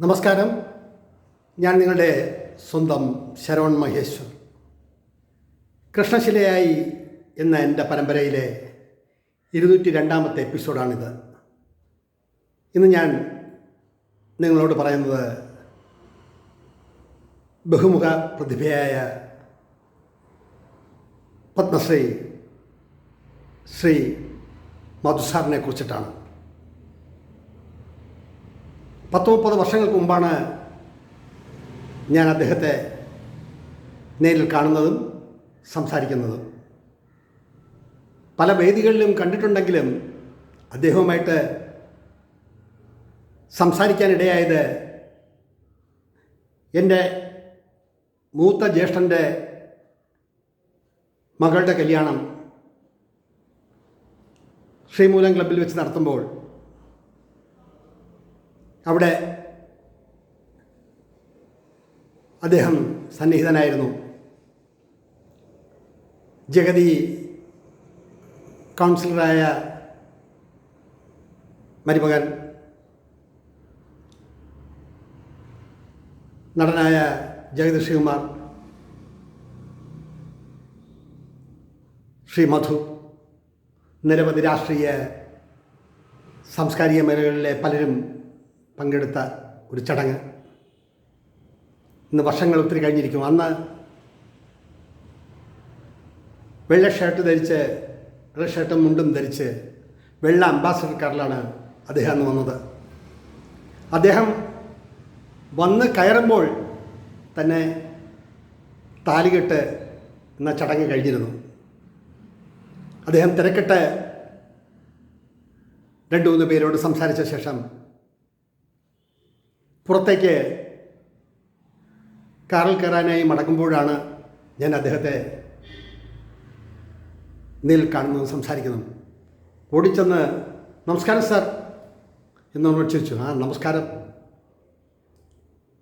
നമസ്കാരം. ഞാൻ നിങ്ങളുടെ സ്വന്തം ശരവൺ മഹേശ്വർ. കൃഷ്ണശിലയായി എന്ന എന്റെ പരമ്പരയിലെ ഇരുന്നൂറ്റി രണ്ടാമത്തെ എപ്പിസോഡാണിത്. ഇന്ന് ഞാൻ നിങ്ങളോട് പറയുന്നത് ബഹുമുഖ പ്രതിഭയായ പത്മശ്രീ ശ്രീ മധുസാറിനെ കുറിച്ചിട്ടാണ്. പത്ത് മുപ്പത് വർഷങ്ങൾക്ക് മുമ്പാണ് ഞാൻ അദ്ദേഹത്തെ നേരിൽ കാണുന്നതും സംസാരിക്കുന്നതും. പല വേദികളിലും കണ്ടിട്ടുണ്ടെങ്കിലും അദ്ദേഹവുമായിട്ട് സംസാരിക്കാനിടയായത് എന്റെ മൂത്ത ജ്യേഷ്ഠന്റെ മകളുടെ കല്യാണം ശ്രീമൂലം ക്ലബിൽ വെച്ച് നടത്തുമ്പോൾ അവിടെ അദ്ദേഹം സന്നിഹിതനായിരുന്നു. ജഗതി കൗൺസിലറായ മരുമകൻ നടനായ ജഗതി ശ്രീകുമാർ ശ്രീ മധു നിരവധി രാഷ്ട്രീയ സാംസ്കാരിക മേഖലകളിലെ പലരും പങ്കെടുത്ത ഒരു ചടങ്ങ്. ഇന്ന് വർഷങ്ങൾ ഒത്തിരി കഴിഞ്ഞിരിക്കും. അന്ന് വെള്ള ഷർട്ട് ധരിച്ച് വെള്ള ഷർട്ടും മുണ്ടും ധരിച്ച് വെള്ള അംബാസഡർ കാറിലാണ് അദ്ദേഹം അന്ന് വന്നത്. അദ്ദേഹം വന്ന് കയറുമ്പോൾ തന്നെ താലികെട്ട് എന്ന ചടങ്ങ് കഴിഞ്ഞിരുന്നു. അദ്ദേഹം തിരക്കിട്ട് രണ്ടു മൂന്ന് പേരോട് സംസാരിച്ച ശേഷം പുറത്തേക്ക് കാറിൽ കയറാനായി മടങ്ങുമ്പോഴാണ് ഞാൻ അദ്ദേഹത്തെ നേരിൽ കാണുന്നതും സംസാരിക്കുന്നതും. ഓടിച്ചെന്ന് നമസ്കാരം സാർ എന്നോട് ചോദിച്ചു. ആ നമസ്കാരം.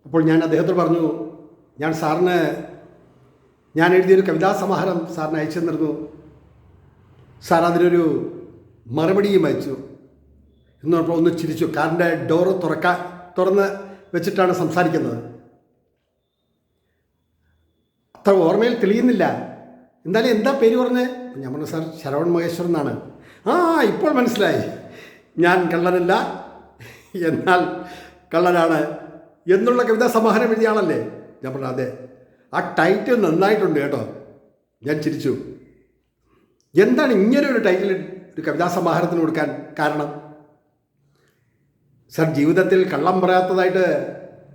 അപ്പോൾ ഞാൻ അദ്ദേഹത്തോട് പറഞ്ഞു ഞാൻ സാറിന് ഞാൻ എഴുതിയൊരു കവിതാ സമാഹാരം സാറിന് അയച്ചു തന്നിരുന്നു. സാർ അതിനൊരു മറുപടിയും അയച്ചു. എന്ന് പറഞ്ഞപ്പോൾ ഒന്ന് ചിരിച്ചു. കാറിന്റെ ഡോറ് തുറക്കാൻ തുറന്ന് വെച്ചിട്ടാണ് സംസാരിക്കുന്നത്. അത്ര ഓർമ്മയിൽ തെളിയുന്നില്ല. എന്തായാലും എന്താ പേര് പറഞ്ഞത് ഞാൻ പറഞ്ഞു സാർ ശരവൺ മഹേശ്വർ എന്നാണ്. ആ ഇപ്പോൾ മനസ്സിലായി. ഞാൻ കള്ളനല്ല. എന്നാൽ കള്ളനാണ് എന്നുള്ള കവിതാ സമാഹാരം എഴുതിയ ആളല്ലേ? ഞാൻ പറഞ്ഞു അതെ. ആ ടൈറ്റിൽ നന്നായിട്ടുണ്ട് കേട്ടോ. ഞാൻ ചിരിച്ചു. എന്താണ് ഇങ്ങനെ ഒരു ടൈറ്റിൽ ഒരു കവിതാ സമാഹാരത്തിന് കൊടുക്കാൻ കാരണം? സർ ജീവിതത്തിൽ കള്ളം പറയാത്തതായിട്ട്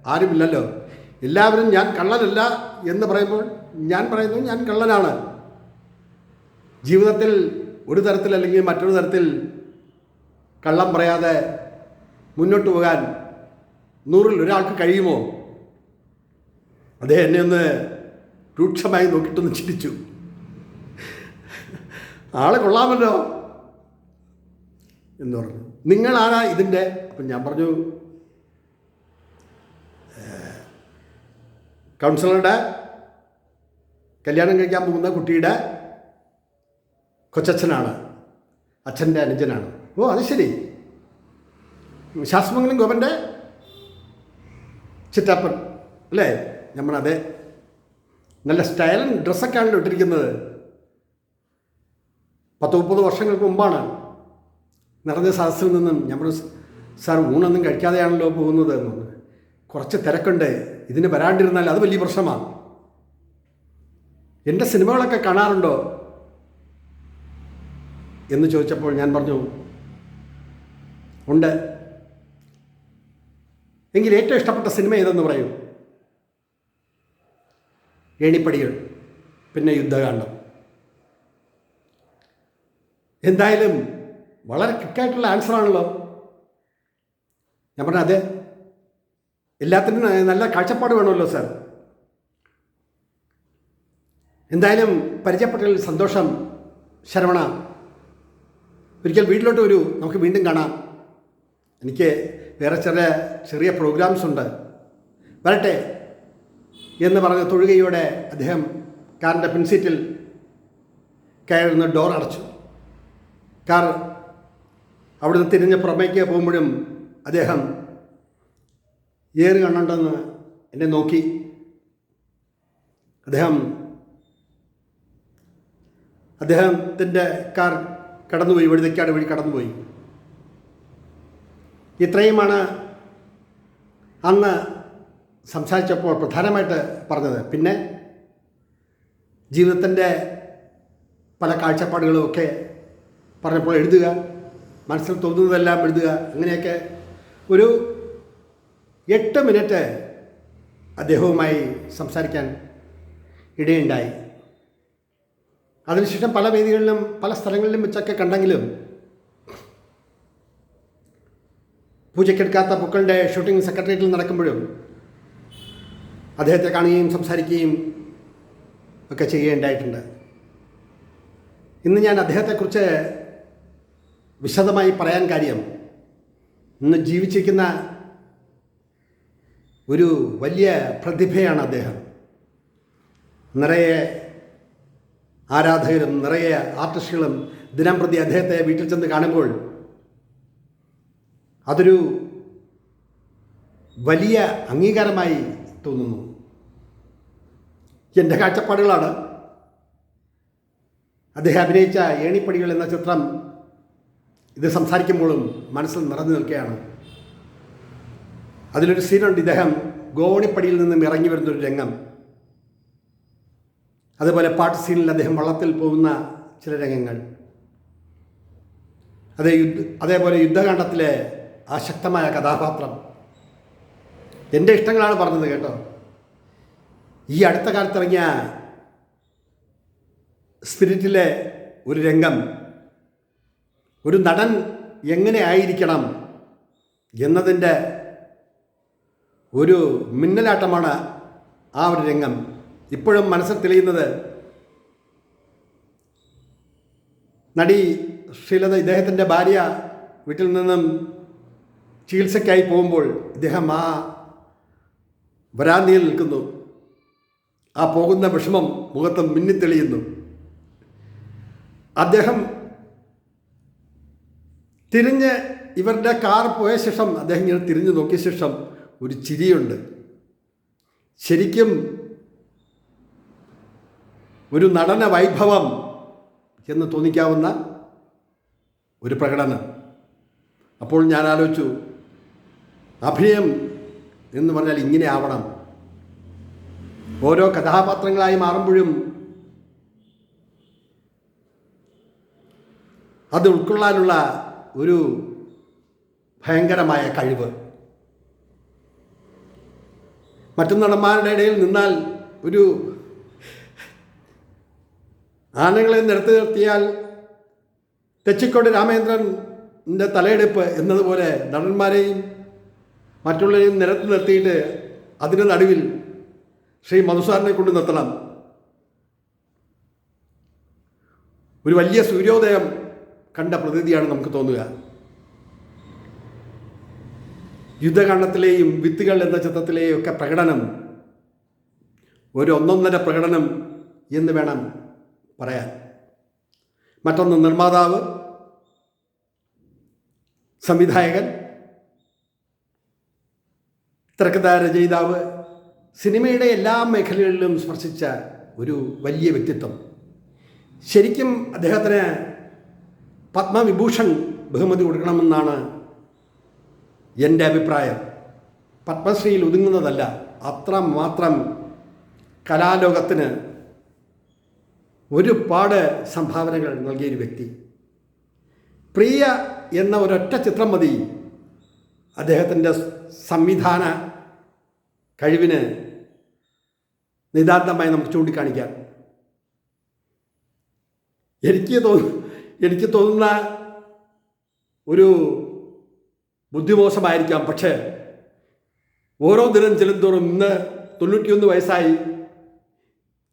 ആരുമില്ലല്ലോ. എല്ലാവരും ഞാൻ കള്ളനല്ല എന്ന് പറയുമ്പോൾ ഞാൻ പറയുന്നു ഞാൻ കള്ളനാണ്. ജീവിതത്തിൽ ഒരു തരത്തിൽ അല്ലെങ്കിൽ മറ്റൊരു തരത്തിൽ കള്ളം പറയാതെ മുന്നോട്ട് പോകാൻ നൂറിൽ ഒരാൾക്ക് കഴിയുമോ? അദ്ദേഹം എന്നെ ഒന്ന് രൂക്ഷമായി നോക്കിയിട്ടൊന്ന് ചിരിച്ചു. ആളെ കൊള്ളാമല്ലോ എന്ന് പറഞ്ഞു. നിങ്ങളാരാ ഇതിന്റെ അപ്പം ഞാൻ പറഞ്ഞു കൗൺസിലറുടെ കല്യാണം കഴിക്കാൻ പോകുന്ന കുട്ടിയുടെ കൊച്ചച്ഛനാണ് അച്ഛന്റെ അനുജനാണ്. ഓ അത് ശരി. ശാസ്ത്രമംഗലം ഗോപന്റെ ചിറ്റപ്പൻ അല്ലേ? നമ്മളതെ നല്ല സ്റ്റൈലും ഡ്രസ്സൊക്കെയാണല്ലോ ഇട്ടിരിക്കുന്നത്. പത്ത് മുപ്പത് വർഷങ്ങൾക്ക് മുമ്പാണ്. നിറഞ്ഞ സദസ്സിൽ നിന്നും നമ്മൾ സാർ ഊണൊന്നും കഴിക്കാതെയാണല്ലോ പോകുന്നത് എന്ന് കുറച്ച് തിരക്കുണ്ട്. ഇതിന് വരാണ്ടിരുന്നാൽ അത് വലിയ പ്രശ്നമാണ്. എന്റെ സിനിമകളൊക്കെ കാണാറുണ്ടോ? എന്ന് ചോദിച്ചപ്പോൾ ഞാൻ പറഞ്ഞു ഉണ്ട്. എങ്കിൽ ഏറ്റവും ഇഷ്ടപ്പെട്ട സിനിമ ഏതെന്ന് പറയൂ? ഏണിപ്പടികൾ പിന്നെ യുദ്ധകാന്ഡം. എന്തായാലും വളരെ ക്വിക്കായിട്ടുള്ള ആൻസറാണല്ലോ ഞാൻ പറഞ്ഞ അതെ. എല്ലാത്തിനും നല്ല കാഴ്ചപ്പാട് വേണമല്ലോ സാർ എന്തായാലും പരിചയപ്പെട്ടതിൽ സന്തോഷം ശരവണ. ഒരിക്കൽ വീട്ടിലോട്ട് വരൂ. നമുക്ക് വീണ്ടും കാണാം. എനിക്ക് വേറെ ചെറിയ ചെറിയ പ്രോഗ്രാംസ് ഉണ്ട്. വരട്ടെ എന്ന് പറഞ്ഞ തൊഴുകയോടെ അദ്ദേഹം കാറിന്റെ പിൻസീറ്റിൽ കയറുന്ന ഡോർ അടച്ചു. കാർ അവിടുന്ന് തിരിഞ്ഞ് പുറമേക്ക് പോകുമ്പോഴും അദ്ദേഹം ഏറ് കണ്ണുണ്ടെന്ന് എന്നെ നോക്കി. അദ്ദേഹം അദ്ദേഹത്തിന്റെ കാർ കടന്നുപോയി വഴുതക്കാട് വഴി കടന്നുപോയി. ഇത്രയുമാണ് അന്ന് സംസാരിച്ചപ്പോൾ പ്രധാനമായിട്ട് പറഞ്ഞത്. പിന്നെ ജീവിതത്തിന്റെ പല കാഴ്ചപ്പാടുകളും ഒക്കെ പറഞ്ഞപ്പോൾ എഴുതുക മനസ്സിൽ തോന്നുന്നതെല്ലാം എഴുതുക. അങ്ങനെയൊക്കെ ഒരു എട്ട് മിനിറ്റ് അദ്ദേഹവുമായി സംസാരിക്കാൻ ഇടയുണ്ടായി. അതിനുശേഷം പല വേദികളിലും പല സ്ഥലങ്ങളിലും വെച്ചൊക്കെ കണ്ടെങ്കിലും പൂജയ്ക്കെടുക്കാത്ത പൂക്കളുടെ ഷൂട്ടിംഗ് സെക്രട്ടേറിയറ്റിൽ നടക്കുമ്പോഴും അദ്ദേഹത്തെ കാണുകയും സംസാരിക്കുകയും ഒക്കെ ചെയ്യേണ്ടായിട്ടുണ്ട് ഇന്ന് ഞാൻ അദ്ദേഹത്തെക്കുറിച്ച് വിശദമായി പറയാൻ കാര്യം. ഇന്ന് ജീവിച്ചിരിക്കുന്ന ഒരു വലിയ പ്രതിഭയാണ് അദ്ദേഹം. നിറയെ ആരാധകരും നിറയെ ആർട്ടിസ്റ്റുകളും ദിനം പ്രതി അദ്ദേഹത്തെ വീട്ടിൽ ചെന്ന് കാണുമ്പോൾ അതൊരു വലിയ അംഗീകാരമായി തോന്നുന്നു. എന്റെ കാഴ്ചപ്പാടുകളാണ്. അദ്ദേഹം അഭിനയിച്ച ഏണിപ്പടികൾ എന്ന ചിത്രം ഇത് സംസാരിക്കുമ്പോഴും മനസ്സിൽ നിറഞ്ഞു നിൽക്കുകയാണ്. അതിലൊരു സീനുണ്ട് ഇദ്ദേഹം ഗോവണിപ്പടിയിൽ നിന്നും ഇറങ്ങി വരുന്നൊരു രംഗം. അതുപോലെ പാട്ട് സീനിൽ അദ്ദേഹം വള്ളത്തിൽ പോകുന്ന ചില രംഗങ്ങൾ. അതേ യുദ്ധ അതേപോലെ യുദ്ധകാണ്ഡത്തിലെ ആ ശക്തമായ കഥാപാത്രം. എന്റെ ഇഷ്ടങ്ങളാണ് പറഞ്ഞത് കേട്ടോ. ഈ അടുത്ത കാലത്തിറങ്ങിയ സ്പിരിറ്റിലെ ഒരു രംഗം ഒരു നടൻ എങ്ങനെ ആയിരിക്കണം എന്നതിന്റെ ഒരു മിന്നലാട്ടമാണ് ആ ഒരു രംഗം. ഇപ്പോഴും മനസ്സിൽ തെളിയുന്നത് നടി ശ്രീലത ഇദ്ദേഹത്തിന്റെ ഭാര്യ വീട്ടിൽ നിന്നും ചികിത്സയ്ക്കായി പോകുമ്പോൾ ഇദ്ദേഹം ആ വരാന്തിയിൽ നിൽക്കുന്നു. ആ പോകുന്ന വിഷമം മുഖത്ത് മിന്നിത്തെളിയുന്നു. അദ്ദേഹം തിരിഞ്ഞ് ഇവരുടെ കാർ പോയ ശേഷം അദ്ദേഹം ഇങ്ങനെ തിരിഞ്ഞു നോക്കിയ ശേഷം ഒരു ചിരിയുണ്ട്. ശരിക്കും ഒരു നടന വൈഭവം എന്ന് തോന്നിക്കാവുന്ന ഒരു പ്രകടനം. അപ്പോൾ ഞാൻ ആലോചിച്ചു അഭിനയം എന്ന് പറഞ്ഞാൽ ഇങ്ങനെ ആവണം. ഓരോ കഥാപാത്രങ്ങളായി മാറുമ്പോഴും അത് ഉൾക്കൊള്ളാനുള്ള ഒരു ഭയങ്കരമായ കഴിവ്. മറ്റു നടന്മാരുടെ ഇടയിൽ നിന്നാൽ ഒരു ആനകളെ നിർത്തി നിർത്തിയാൽ തെച്ചിക്കോട് രാമേന്ദ്രന്റെ തലയെടുപ്പ് എന്നതുപോലെ നടന്മാരെയും മറ്റുള്ളവരെയും നിരത്തി നിർത്തിയിട്ട് അതിന് നടുവിൽ ശ്രീ മധുസാറിനെ കൊണ്ട് നിർത്തണം. ഒരു വലിയ സൂര്യോദയം കണ്ട പ്രതീതിയാണ് നമുക്ക് തോന്നുക. യുദ്ധകാണ്ഡത്തിലെയും വിത്തുകൾ എന്ന ചിത്രത്തിലെയും ഒക്കെ പ്രകടനം ഒരു ഒന്നൊന്നര പ്രകടനം എന്ന് വേണം പറയാൻ. മറ്റൊന്ന് നിർമ്മാതാവ് സംവിധായകൻ തിരക്കഥാ രചയിതാവ് സിനിമയുടെ എല്ലാ മേഖലകളിലും സ്പർശിച്ച ഒരു വലിയ വ്യക്തിത്വം. ശരിക്കും അദ്ദേഹത്തിന് പത്മവിഭൂഷൺ ബഹുമതി കൊടുക്കണമെന്നാണ് എന്റെ അഭിപ്രായം. പത്മശ്രീയിൽ ഒതുങ്ങുന്നതല്ല അത്ര മാത്രം കലാലോകത്തിന് ഒരുപാട് സംഭാവനകൾ നൽകിയൊരു വ്യക്തി. പ്രിയ എന്ന ഒരൊറ്റ ചിത്രം മതി. അദ്ദേഹത്തിന്റെ സംവിധാന കഴിവിന് നിതാന്തമായി നമുക്ക് ചൂണ്ടിക്കാണിക്കാം. എനിക്ക് തോന്നു എനിക്ക് തോന്നുന്ന ഒരു ബുദ്ധിമോശമായിരിക്കാം. പക്ഷേ ഓരോ ദിനം ചെല്ലുന്തോറും ഇന്ന് തൊണ്ണൂറ്റിയൊന്ന് വയസ്സായി.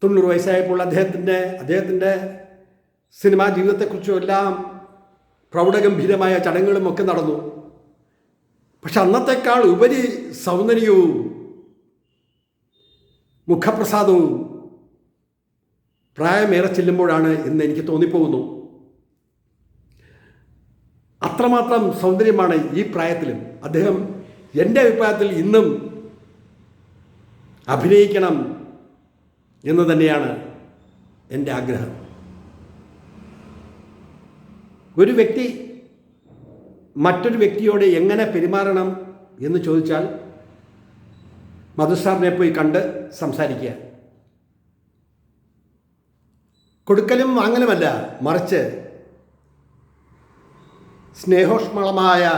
തൊണ്ണൂറ് വയസ്സായപ്പോൾ അദ്ദേഹത്തിന്റെ അദ്ദേഹത്തിന്റെ സിനിമാ ജീവിതത്തെക്കുറിച്ചും എല്ലാം പ്രൗഢഗംഭീരമായ ചടങ്ങുകളും ഒക്കെ നടന്നു. പക്ഷെ അന്നത്തെക്കാൾ ഉപരി സൗന്ദര്യവും മുഖപ്രസാദവും പ്രായമേറെ ചെല്ലുമ്പോഴാണ് എന്ന് എനിക്ക് തോന്നിപ്പോകുന്നു. അത്രമാത്രം സൗന്ദര്യമാണ് ഈ പ്രായത്തിലും. അദ്ദേഹം എന്റെ അഭിപ്രായത്തിൽ ഇന്നും അഭിനയിക്കണം എന്ന് തന്നെയാണ് എന്റെ ആഗ്രഹം. ഒരു വ്യക്തി മറ്റൊരു വ്യക്തിയോട് എങ്ങനെ പെരുമാറണം എന്ന് ചോദിച്ചാൽ മധുസാറിനെ പോയി കണ്ട് സംസാരിക്കുക. കൊടുക്കലും വാങ്ങലുമല്ല മറിച്ച് സ്നേഹോഷ്മളമായ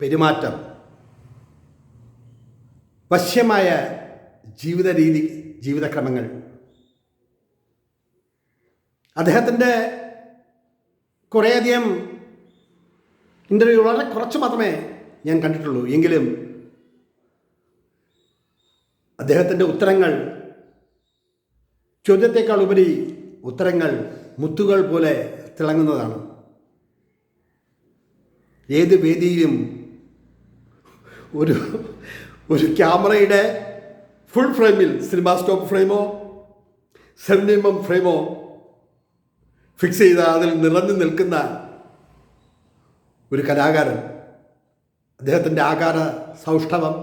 പെരുമാറ്റം വശ്യമായ ജീവിത രീതി ജീവിതക്രമങ്ങൾ. അദ്ദേഹത്തിന്റെ കുറേയധികം ഇന്റർവ്യൂ വളരെ കുറച്ച് മാത്രമേ ഞാൻ കണ്ടിട്ടുള്ളൂ. എങ്കിലും അദ്ദേഹത്തിന്റെ ഉത്തരങ്ങൾ ചോദ്യത്തേക്കാൾ ഉപരി ഉത്തരങ്ങൾ മുത്തുകൾ പോലെ തിളങ്ങുന്നതാണ്. ഏത് വേദിയിലും ഒരു ഒരു ക്യാമറയുടെ ഫുൾ ഫ്രെയിമിൽ സിനിമ സ്റ്റോപ്പ് ഫ്രെയിമോ സെമിനിമം ഫ്രെയിമോ ഫിക്സ് ചെയ്ത അതിൽ നിറഞ്ഞു നിൽക്കുന്ന ഒരു കലാകാരൻ. അദ്ദേഹത്തിന്റെ ആകാര സൗഷ്ഠവം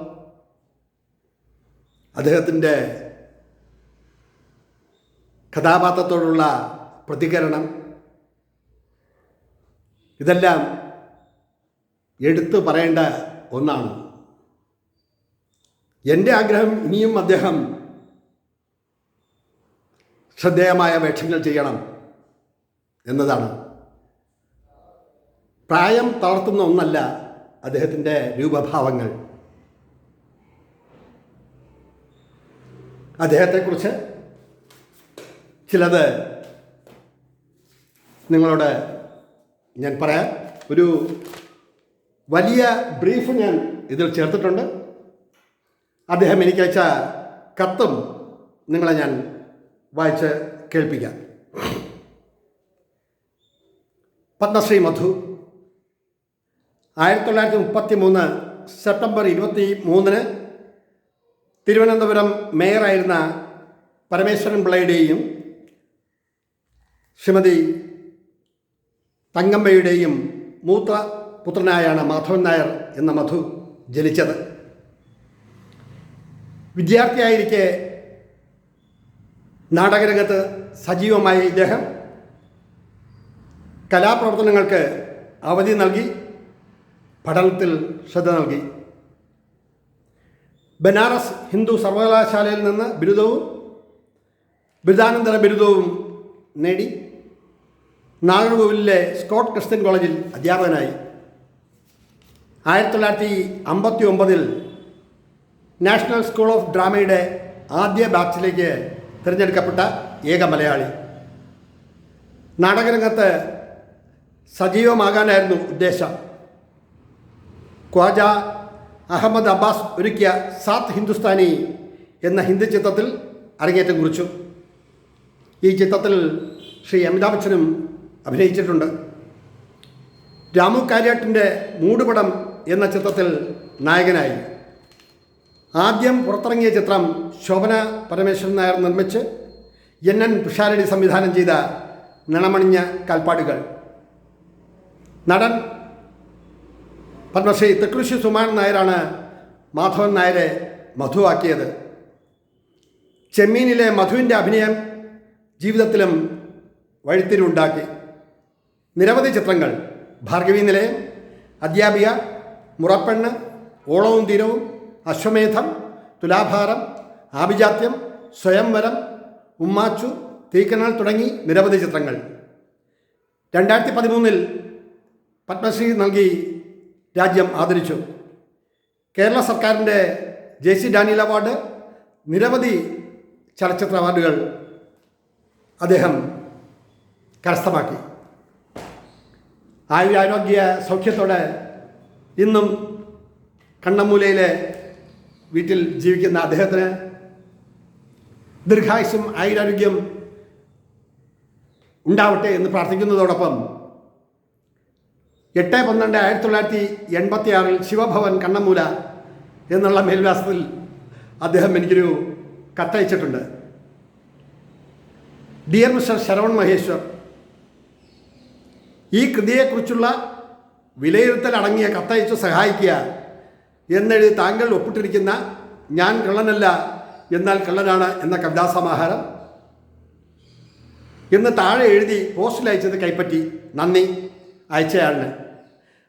അദ്ദേഹത്തിന്റെ കഥാപാത്രത്തോടുള്ള പ്രതികരണം ഇതെല്ലാം എടുത്തു പറയേണ്ട ഒന്നാണ്. എന്റെ ആഗ്രഹം ഇനിയും അദ്ദേഹം ശ്രദ്ധേയമായ വേഷങ്ങൾ ചെയ്യണം എന്നതാണ്. പ്രായം തളർത്തുന്ന ഒന്നല്ല അദ്ദേഹത്തിന്റെ രൂപഭാവങ്ങൾ. അദ്ദേഹത്തെക്കുറിച്ച് ചിലത് നിങ്ങളോട് ഞാൻ പറയാം. ഒരു വലിയ ബ്രീഫ് ഞാൻ ഇതിൽ ചേർത്തിട്ടുണ്ട്. അദ്ദേഹം എനിക്ക് അയച്ച കത്തും നിങ്ങളെ ഞാൻ വായിച്ച് കേൾപ്പിക്കാം. പത്മശ്രീ മധു ആയിരത്തി തൊള്ളായിരത്തി മുപ്പത്തി മൂന്ന് സെപ്റ്റംബർ ഇരുപത്തി മൂന്നിന് തിരുവനന്തപുരം മേയറായിരുന്ന പരമേശ്വരൻ പിള്ളയുടെയും ശ്രീമതി തങ്കമ്മയുടെയും മൂത്ത പുത്രനായാണ് മാധവൻ നായർ എന്ന മധു ജനിച്ചത്. വിദ്യാർത്ഥിയായിരിക്കെ നാടകരംഗത്ത് സജീവമായ ഇദ്ദേഹം കലാപ്രവർത്തനങ്ങൾക്ക് അവധി നൽകി പഠനത്തിൽ ശ്രദ്ധ നൽകി. ബനാറസ് ഹിന്ദു സർവകലാശാലയിൽ നിന്ന് ബിരുദവും ബിരുദാനന്തര ബിരുദവും നേടി നാഗർകോവിലിലെ സ്കോട്ട് ക്രിസ്ത്യൻ കോളേജിൽ അധ്യാപകനായി. ആയിരത്തി തൊള്ളായിരത്തി അമ്പത്തി ഒമ്പതിൽ നാഷണൽ സ്കൂൾ ഓഫ് ഡ്രാമയുടെ ആദ്യ ബാച്ചിലേക്ക് തിരഞ്ഞെടുക്കപ്പെട്ട ഏക മലയാളി. നാടകരംഗത്ത് സജീവമാകാനായിരുന്നു ഉദ്ദേശം. ഖ്വാജ അഹമ്മദ് അബ്ബാസ് ഒരുക്കിയ സാത്ത് ഹിന്ദുസ്ഥാനി എന്ന ഹിന്ദി ചിത്രത്തിൽ അരങ്ങേറ്റം കുറിച്ചു. ഈ ചിത്രത്തിൽ ശ്രീ അമിതാഭ് ബച്ചനും അഭിനയിച്ചിട്ടുണ്ട്. രാമു കാര്യാട്ടിന്റെ മൂടുപടം എന്ന ചിത്രത്തിൽ നായകനായി. ആദ്യം പുറത്തിറങ്ങിയ ചിത്രം ശോഭന പരമേശ്വരൻ നായർ നിർമ്മിച്ച് എൻ എൻ പിഷാരടി സംവിധാനം ചെയ്ത നിണമണിഞ്ഞ കാൽപ്പാടുകൾ. നടൻ പത്മശ്രീ തൃക്കൃഷി സുമാൻ നായരാണ് മാധവൻ നായരെ മധുവാക്കിയത്. ചെമ്മീനിലെ മധുവിന്റെ അഭിനയം ജീവിതത്തിലും വഴിത്തിരിവുണ്ടാക്കി. നിരവധി ചിത്രങ്ങൾ ഭാർഗവി നിലയം അധ്യാപിക മുറപ്പെണ്ണ് ഓളവും തീരവും അശ്വമേധം തുലാഭാരം ആഭിജാത്യം സ്വയംവരം ഉമ്മാച്ചു തീക്കനാൾ തുടങ്ങി നിരവധി ചിത്രങ്ങൾ. രണ്ടായിരത്തി പതിമൂന്നിൽ പത്മശ്രീ നൽകി രാജ്യം ആദരിച്ചു. കേരള സർക്കാരിന്റെ ജെ സി ഡാനിയൽ അവാർഡ് നിരവധി ചലച്ചിത്ര അവാർഡുകൾ അദ്ദേഹം കരസ്ഥമാക്കി. ആയുരാരോഗ്യ സൗഖ്യത്തോടെ ഇന്നും കണ്ണമ്മൂലയിലെ വീട്ടിൽ ജീവിക്കുന്ന അദ്ദേഹത്തിന് ദീർഘായുസും ആയുരാരോഗ്യം ഉണ്ടാവട്ടെ എന്ന് പ്രാർത്ഥിക്കുന്നതോടൊപ്പം എട്ട് പന്ത്രണ്ട് ആയിരത്തി തൊള്ളായിരത്തി എൺപത്തി ആറിൽ ശിവഭവൻ കണ്ണമ്മൂല എന്നുള്ള മേൽവിലാസത്തിൽ അദ്ദേഹം എനിക്കൊരു കത്തയച്ചിട്ടുണ്ട്. ഡിയർ മിസ്റ്റർ ശരവൺ മഹേശ്വർ ഈ കൃതിയെക്കുറിച്ചുള്ള വിലയിരുത്തൽ അടങ്ങിയ കത്തയച്ച് സഹായിക്കുക എന്നെഴുതി താങ്കൾ ഒപ്പിട്ടിരിക്കുന്ന ഞാൻ കള്ളനല്ല എന്നാൽ കള്ളനാണ് എന്ന കവിതാസമാഹാരം. ഇന്ന് താഴെ എഴുതി പോസ്റ്റിൽ അയച്ചത് കൈപ്പറ്റി. നന്ദി. അയച്ചയാളിന്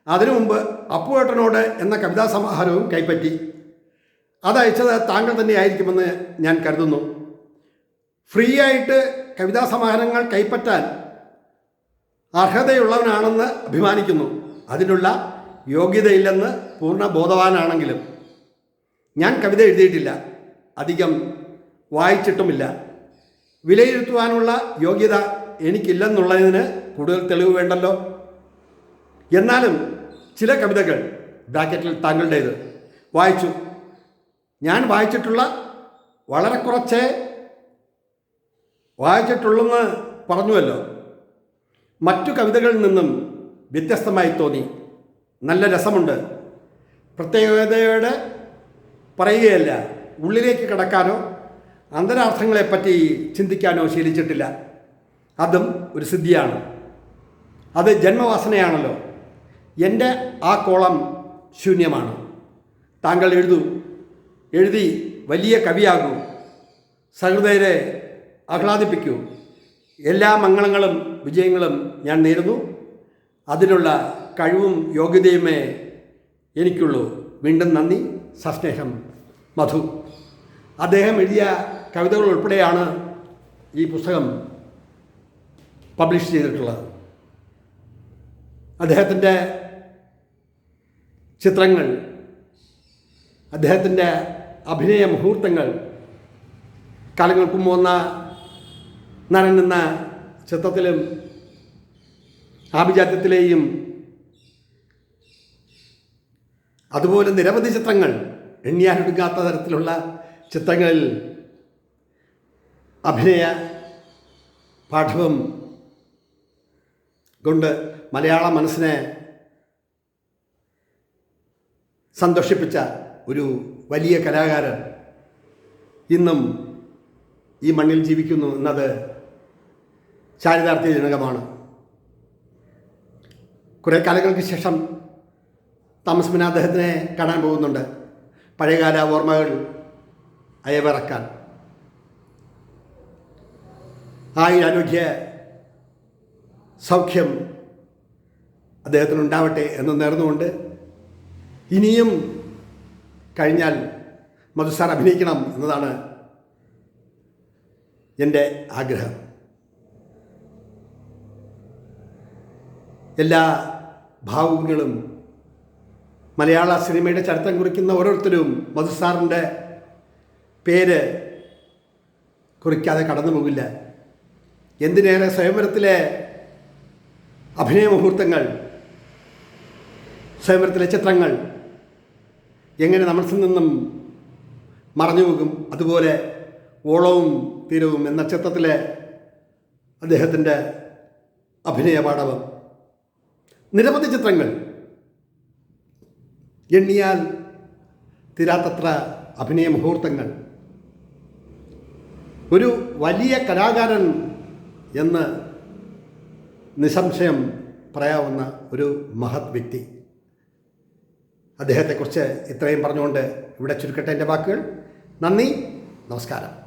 അതിനു മുമ്പ് അപ്പുവേട്ടനോട് എന്ന കവിതാസമാഹാരവും കൈപ്പറ്റി. അതയച്ചത് താങ്കൾ തന്നെ ആയിരിക്കുമെന്ന് ഞാൻ കരുതുന്നു. ഫ്രീ ആയിട്ട് കവിതാസമാഹാരങ്ങൾ കൈപ്പറ്റാൻ അർഹതയുള്ളവനാണെന്ന് അഭിമാനിക്കുന്നു. അതിനുള്ള യോഗ്യതയില്ലെന്ന് പൂർണ ബോധവാനാണെങ്കിലും ഞാൻ കവിത എഴുതിയിട്ടില്ല. അധികം വായിച്ചിട്ടുമില്ല. വിലയിരുത്തുവാനുള്ള യോഗ്യത എനിക്കില്ലെന്നുള്ളതിന് കൂടുതൽ തെളിവ് വേണ്ടല്ലോ? എന്നാലും ചില കവിതകൾ ബ്രാക്കറ്റിൽ താങ്കളുടേത്. വായിച്ചു. ഞാൻ വായിച്ചിട്ടുള്ള വളരെ കുറച്ചേ വായിച്ചിട്ടുള്ളെന്ന് പറഞ്ഞുവല്ലോ. മറ്റു കവിതകളിൽ നിന്നും വ്യത്യസ്തമായി തോന്നി. നല്ല രസമുണ്ട്. പ്രത്യേകതയോടെ പറയുകയല്ല ഉള്ളിലേക്ക് കടക്കാനോ അന്തരാർത്ഥങ്ങളെപ്പറ്റി ചിന്തിക്കാനോ ശീലിച്ചിട്ടില്ല. അതും ഒരു സിദ്ധിയാണ്. അത് ജന്മവാസനയാണല്ലോ. എന്റെ ആ കോളം ശൂന്യമാണ്. താങ്കൾ എഴുതൂ. എഴുതി വലിയ കവിയാകൂ. സഹൃദയരെ ആഹ്ലാദിപ്പിക്കൂ. എല്ലാ മംഗളങ്ങളും വിജയങ്ങളും ഞാൻ നേരുന്നു. അതിനുള്ള കഴിവും യോഗ്യതയുമേ എനിക്കുള്ളൂ. വീണ്ടും നന്ദി. സസ്നേഹം. മധു. അദ്ദേഹം എഴുതിയ കവിതകൾ ഉൾപ്പെടെയാണ് ഈ പുസ്തകം പബ്ലിഷ് ചെയ്തിട്ടുള്ളത്. അദ്ദേഹത്തിന്റെ ചിത്രങ്ങൾ അദ്ദേഹത്തിന്റെ അഭിനയ മുഹൂർത്തങ്ങൾ കാലങ്ങൾക്കും മുമ്പ് വന്ന നടൻ എന്ന ചിത്രത്തിലും ആഭിജാത്യത്തിലെയും അതുപോലെ നിരവധി ചിത്രങ്ങൾ എണ്ണിയാനൊടുങ്ങാത്ത തരത്തിലുള്ള ചിത്രങ്ങളിൽ അഭിനയ പാഠവും കൊണ്ട് മലയാള മനസ്സിനെ സന്തോഷിപ്പിച്ച ഒരു വലിയ കലാകാരൻ ഇന്നും ഈ മണ്ണിൽ ജീവിക്കുന്നു എന്നത് ചാരിതാർത്ഥ്യജനകമാണ് കുറേ കാലങ്ങൾക്ക് ശേഷം താമസമിന അദ്ദേഹത്തിനെ കാണാൻ പോകുന്നുണ്ട്. പഴയകാല ഓർമ്മകൾ അയവിറക്കാൻ. ആയുരാരോഗ്യ സൗഖ്യം അദ്ദേഹത്തിനുണ്ടാവട്ടെ എന്ന് നേർന്നുകൊണ്ട് ഇനിയും കഴിഞ്ഞാൽ മധുസാർ അഭിനയിക്കണം എന്നതാണ് എന്റെ ആഗ്രഹം. എല്ലാ ഭാവുകങ്ങളും മലയാള സിനിമയുടെ ചരിത്രം കുറിക്കുന്ന ഓരോരുത്തരും മധുസാറിന്റെ പേര് കുറിക്കാതെ കടന്നു പോകില്ല. എന്തിനേറെ സ്വയംവരത്തിലെ അഭിനയ മുഹൂർത്തങ്ങൾ സ്വയംവരത്തിലെ ചിത്രങ്ങൾ എങ്ങനെ മനസ്സിൽ നിന്നും മറഞ്ഞു പോകും അതുപോലെ ഓളവും തീരവും എന്ന ചിത്രത്തിലെ അദ്ദേഹത്തിന്റെ അഭിനയ പാടവം നിരവധി ചിത്രങ്ങൾ. എണ്ണിയാൽ തീരാത്തത്ര അഭിനയ മുഹൂർത്തങ്ങൾ. ഒരു വലിയ കലാകാരൻ എന്ന് നിസ്സംശയം പറയാവുന്ന ഒരു മഹത് വ്യക്തി. അദ്ദേഹത്തെക്കുറിച്ച് ഇത്രയും പറഞ്ഞുകൊണ്ട് ഇവിടെ ചുരുക്കട്ടെ എന്റെ വാക്കുകൾ. നന്ദി നമസ്കാരം.